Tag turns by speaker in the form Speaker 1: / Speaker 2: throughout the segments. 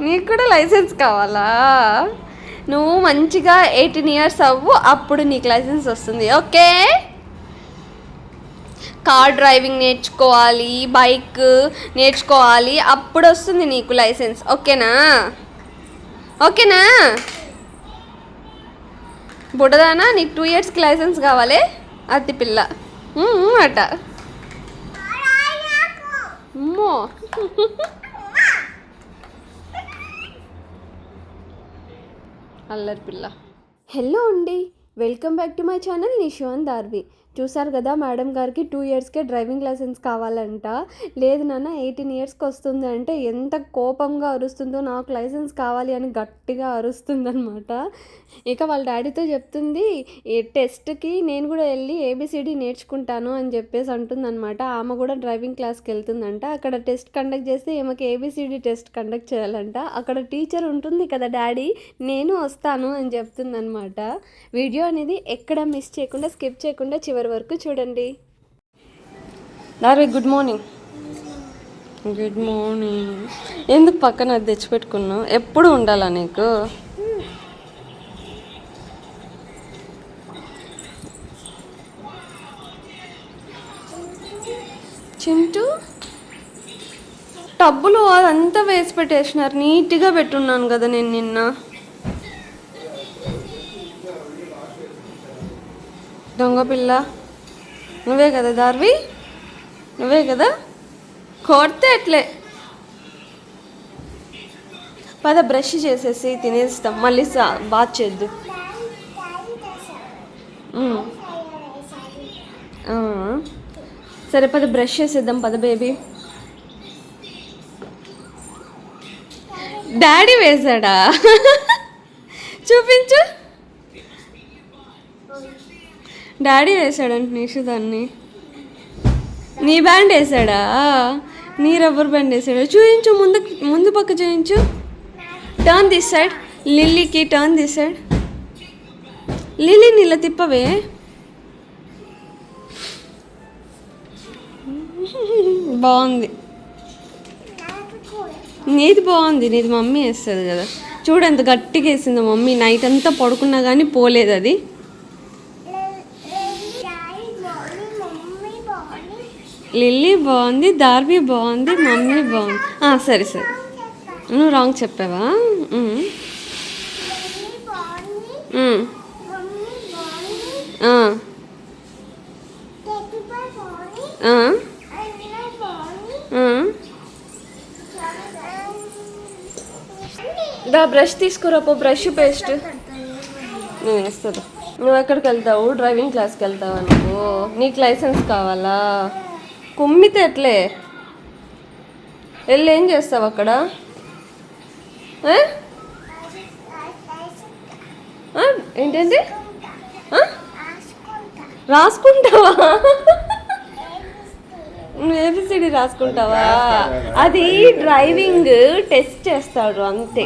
Speaker 1: నీకు కూడా లైసెన్స్ కావాలా? నువ్వు మంచిగా ఎయిటీన్ ఇయర్స్ అవ్వు అప్పుడు నీకు లైసెన్స్ వస్తుంది. ఓకే? కార్ డ్రైవింగ్ నేర్చుకోవాలి బైక్ నేర్చుకోవాలి అప్పుడు వస్తుంది నీకు లైసెన్స్. ఓకేనా? ఓకేనా? బుడదానా నీకు టూ ఇయర్స్కి లైసెన్స్ కావాలి? అతి పిల్ల. అట. అమ్మో. అల్లరి పిల్ల. హలో అండి welcome back to my channel నిషువన్ Darvi. చూసారు కదా మేడం గారికి టూ ఇయర్స్కే డ్రైవింగ్ లైసెన్స్ కావాలంట. లేదు నాన్న ఎయిటీన్ ఇయర్స్కి వస్తుంది అంటే ఎంత కోపంగా అరుస్తుందో నాకు లైసెన్స్ కావాలి అని గట్టిగా అరుస్తుందనమాట ఇక వాళ్ళ డాడీతో చెప్తుంది టెస్ట్కి నేను కూడా వెళ్ళి ఏబిసిడి నేర్చుకుంటాను అని చెప్పేసి అంటుందన్నమాట. ఆమె కూడా డ్రైవింగ్ క్లాస్కి వెళ్తుందంట. అక్కడ టెస్ట్ కండక్ట్ చేస్తే ఈమెకి ఏబిసిడి టెస్ట్ కండక్ట్ చేయాలంట. అక్కడ టీచర్ ఉంటుంది కదా డాడీ నేను వస్తాను అని చెప్తుందనమాట వీడియో అనేది ఎక్కడ మిస్ చేయకుండా స్కిప్ చేయకుండా చివరి వరకు చూడండి. Darvi good morning good morning ఎందుకు పక్కన అది తెచ్చిపెట్టుకున్నావు? ఎప్పుడు ఉండాలా నీకు? చింటూ? టబ్బులు అదంతా వేసి పెట్టేసినారు. నీట్గా పెట్టున్నాను కదా నేను నిన్న. దొంగ పిల్ల? నువ్వే కదా దార్వి? నువ్వే కదా? కొడితే ఎట్లే పద బ్రష్ చేసేసి తినేస్తాం. మళ్ళీ సా- బాత్ చేద్దు. సరే పద బ్రష్ చేసేద్దాం. పద బేబీ. డాడీ వేశాడా? చూపించు. డాడీ వేసాడంట నిషు దాన్ని నీ బ్యాండ్ వేసాడా? నీ రబ్బర్ బ్యాండ్ వేసాడా? చూయించు ముందు ముందు పక్క చూయించు. టర్న్ దిస్ సైడ్ లిల్లీకి టర్న్ దిస్ సైడ్ లిల్లీ నీళ్ళ తిప్పవే. బాగుంది. నీది బాగుంది. నీది మమ్మీ వేస్తుంది కదా. చూడు ఎంత గట్టిగా వేసిందో మమ్మీ. నైట్ అంతా పడుకున్నా కానీ పోలేదు అది లిల్లీ బాగుంది దార్బీ బాగుంది మమ్మీ బాగుంది. సరే సరే. నువ్వు రాంగ్ చెప్పావా? దా బ్రష్ తీసుకురా పో బ్రష్ పేస్ట్. నేను వేస్తుంది నువ్వు ఎక్కడికి వెళ్తావు? డ్రైవింగ్ క్లాస్కి వెళ్తావు అనుకో నీకు లైసెన్స్ కావాలా? కుమ్మితే ఎట్లే? వెళ్ళి ఏం చేస్తావు అక్కడ? ఏంటండి? రాసుకుంటావా? ఏబిసిడి రాసుకుంటావా? అది డ్రైవింగ్ టెస్ట్ చేస్తాడు అంతే.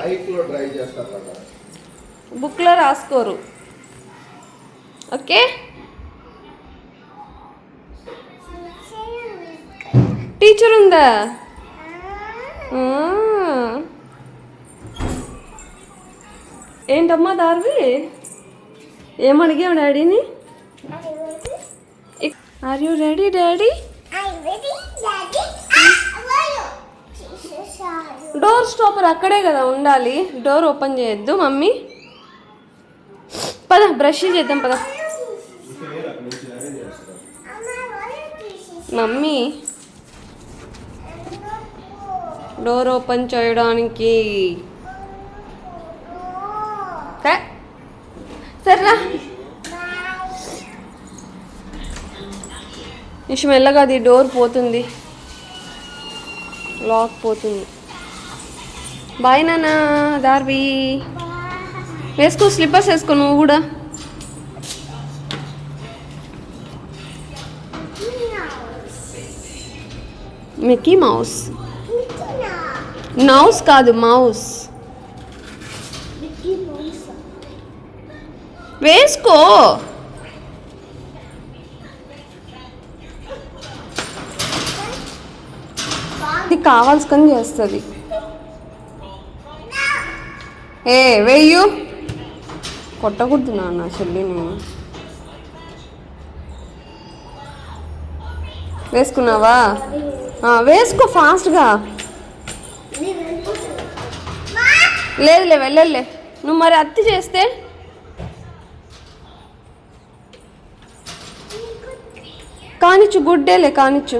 Speaker 2: బుక్లో
Speaker 1: రాసుకోరు. ఓకే? టీచర్ ఉందా ఏంటమ్మా దార్వి ఏమడిగావు డాడీని are you ready daddy door stopper అక్కడే కదా ఉండాలి డోర్ ఓపెన్ చేయొద్దు మమ్మీ పద బ్రష్ చేద్దాం పద మమ్మీ డోర్ ఓపెన్ చేయడానికి. తే. సరేరా. నిమిషం మెల్లగా అది డోర్ పోతుంది. లాక్ పోతుంది. బాయ్ నాన్న దార్వి. వేసుకో స్లిప్పర్స్ వేసుకో నువ్వు కూడా. Mickey mouse. నౌస్ కాదు మౌస్ వేసుకో. ఇది కావాల్సుకొని చేస్తుంది. ఏ వేయు. కొట్టకూడదు నాన్న చెల్లిని వేసుకున్నావా? వేసుకో ఫాస్ట్గా లేదులే వెళ్ళలే నువ్వు మరి అత్తి చేస్తే? కానిచ్చు గుడ్డేలే కానిచ్చు.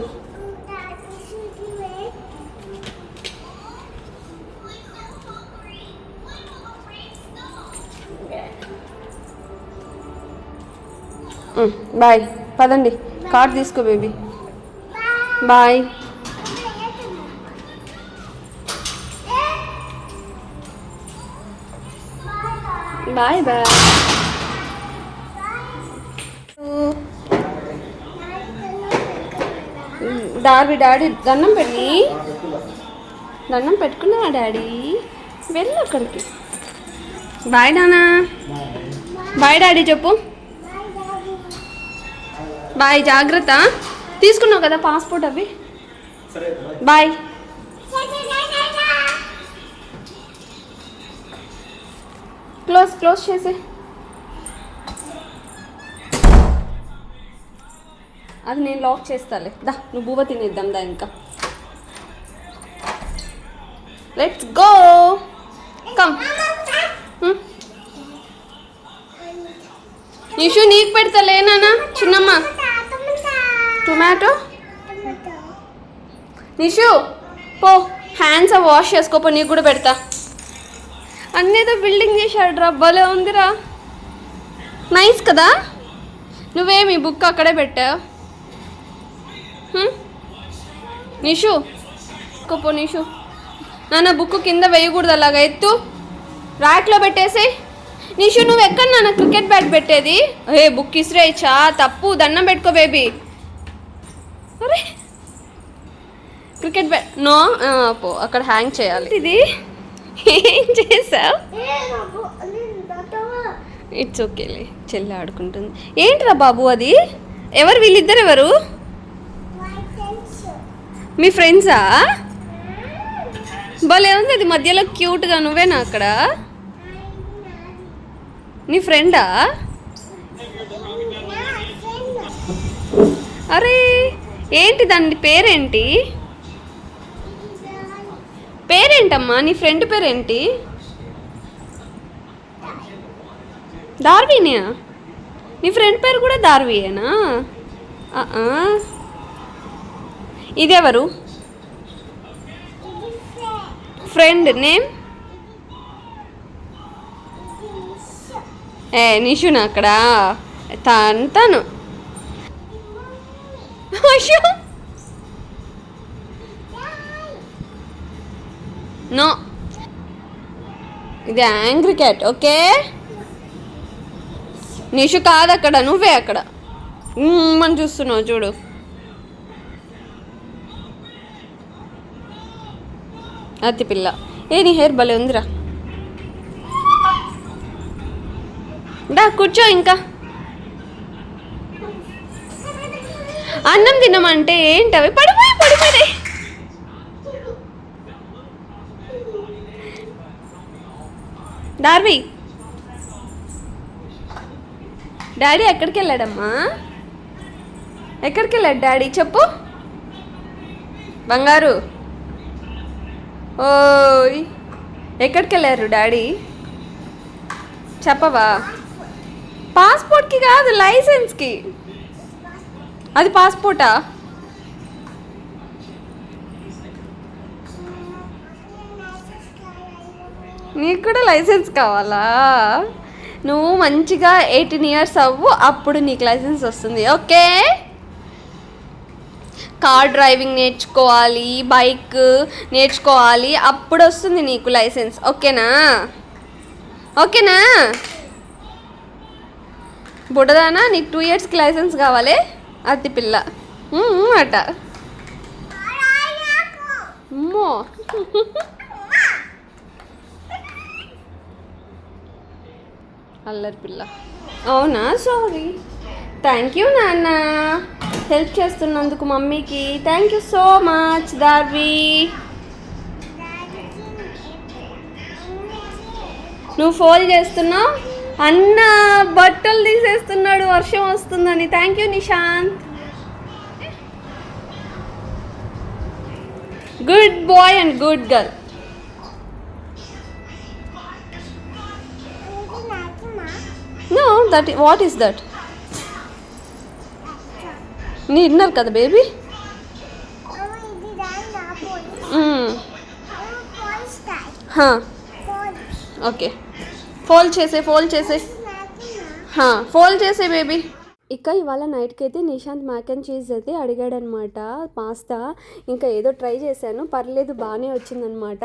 Speaker 1: బాయ్. పదండి. కార్డ్ తీసుకో baby. Bye. Bye bye daddy daddy దండం పెట్టి. దండం పెట్టుకున్నా డాడీ వెళ్ళు అక్కడికి. బాయ్ నానా బాయ్ డాడీ చెప్పు. బాయ్ జాగ్రత్త. తీసుకున్నావు కదా పాస్పోర్ట్ అవి. బాయ్ క్లోజ్ క్లోజ్ చేసే. అది నేను లాక్ చేస్తాలే దా నువ్వు బువ్వ తినేద్దాం దా ఇంకా. లెట్స్ గో కమ్ నిషు నీకు పెడతలే నాన్న. చిన్నమ్మ. టొమాటో నిషు పో. హ్యాండ్స్ వాష్ చేసుకోపో నీకు కూడా పెడతా. అన్నేదో బిల్డింగ్ చేశాడు రా భలే ఉందిరా. నైస్ కదా? నువ్వేమి బుక్ అక్కడే పెట్టావు నిషు పో నిషు. నాన్న బుక్ కింద వేయకూడదు అలాగా ఎత్తు. ర్యాక్లో పెట్టేసి నిషు నువ్వు ఎక్కడ నాన్న క్రికెట్ బ్యాట్ పెట్టేది? ఏ బుక్ ఇసిరేయచ్చా? తప్పు దండం పెట్టుకో బేబీ. అరే. క్రికెట్ బ్యాట్ నో పో అక్కడ హ్యాంగ్ చేయాలి. ఇది ఏం చేసావు? ఇట్స్ ఓకేలే చెల్లి ఆడుకుంటుంది. ఏంట్రా బాబు అది? ఎవరు వీళ్ళిద్దరు ఎవరు? మీ ఫ్రెండ్సా? భలే ఉంది అది మధ్యలో క్యూట్గా నువ్వేనా అక్కడ? నీ ఫ్రెండా? అరే ఏంటి దాని పేరేంటి? పేరేంటమ్మా? నీ ఫ్రెండ్ పేరేంటి? దార్వీనియా నీ ఫ్రెండ్ పేరు కూడా దార్వీయేనా ఇదెవరు? Friend name? ఏ నిషునా అక్కడ? తంతాను అయ్యో! నో ఇది యాంగ్రీ క్యాట్ ఓకే నిషు కాదు అక్కడ నువ్వే అక్కడ. మనం చూస్తున్నావు చూడు. అతి పిల్ల. ఏ నీ హెయిర్ భలే ఉందిరా. డా కూర్చో ఇంకా. అన్నం తినమంటే ఏంటవి పడిపోయి పడిపోయి. డార్వి. డాడీ ఎక్కడికి వెళ్ళాడమ్మా ఎక్కడికి వెళ్ళాడు డాడీ? చెప్పు. బంగారు. ఓయ్. ఎక్కడికి వెళ్ళారు డాడీ? చెప్పవా? పాస్పోర్ట్కి కాదు లైసెన్స్కి. అది పాస్పోర్టా? నీకు కూడా లైసెన్స్ కావాలా? నువ్వు మంచిగా ఎయిటీన్ ఇయర్స్ అవ్వు అప్పుడు నీకు లైసెన్స్ వస్తుంది ఓకే? కార్ డ్రైవింగ్ నేర్చుకోవాలి బైక్ నేర్చుకోవాలి అప్పుడు వస్తుంది నీకు లైసెన్స్ ఓకేనా? ఓకేనా? బుడదానా నీకు టూ ఇయర్స్కి లైసెన్స్ కావాలి? అతి పిల్ల. అట. అమ్మో. అల్లరి పిల్ల. అవునా? సారీ థ్యాంక్ యూ నాన్న. హెల్ప్ చేస్తున్నందుకు మమ్మీకి. Thank you so much Darvi నువ్వు ఫోన్ చేస్తున్నావు? అన్న బట్టలు తీసేస్తున్నాడు. వర్షం వస్తుందని. Thank you Nishant good boy and good girl no that what is that నీ విన్నారు కదా బేబీ? ఓకే. ఫోల్డ్ చేసే ఫోల్డ్ చేసే. ఫోల్డ్ చేసే బేబీ. ఇక ఇవాళ నైట్కి అయితే నిశాంత్ మ్యాక్ అండ్ చీజ్ అయితే అడిగాడనమాట పాస్తా. ఇంకా ఏదో ట్రై చేశాను. పర్లేదు బాగానే వచ్చిందనమాట.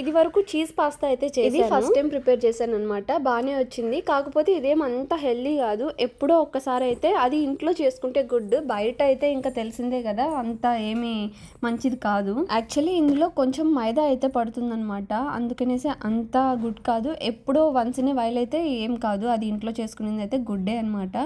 Speaker 1: ఇది వరకు చీజ్ పాస్తా అయితే చేసి ఫస్ట్ టైం ప్రిపేర్ చేశాను అనమాట బాగానే వచ్చింది. కాకపోతే ఇదేం అంత హెల్దీ కాదు. ఎప్పుడో ఒక్కసారి అయితే అది ఇంట్లో చేసుకుంటే గుడ్. బయట అయితే ఇంకా తెలిసిందే కదా అంత ఏమీ మంచిది కాదు. యాక్చువల్లీ ఇందులో కొంచెం మైదా అయితే పడుతుందన్నమాట అందుకనేసి అంత గుడ్ కాదు. ఎప్పుడో వన్స్ ఇన్ వైల్ అయితే ఏం కాదు. అది ఇంట్లో చేసుకునేది అయితే గుడ్డే అనమాట.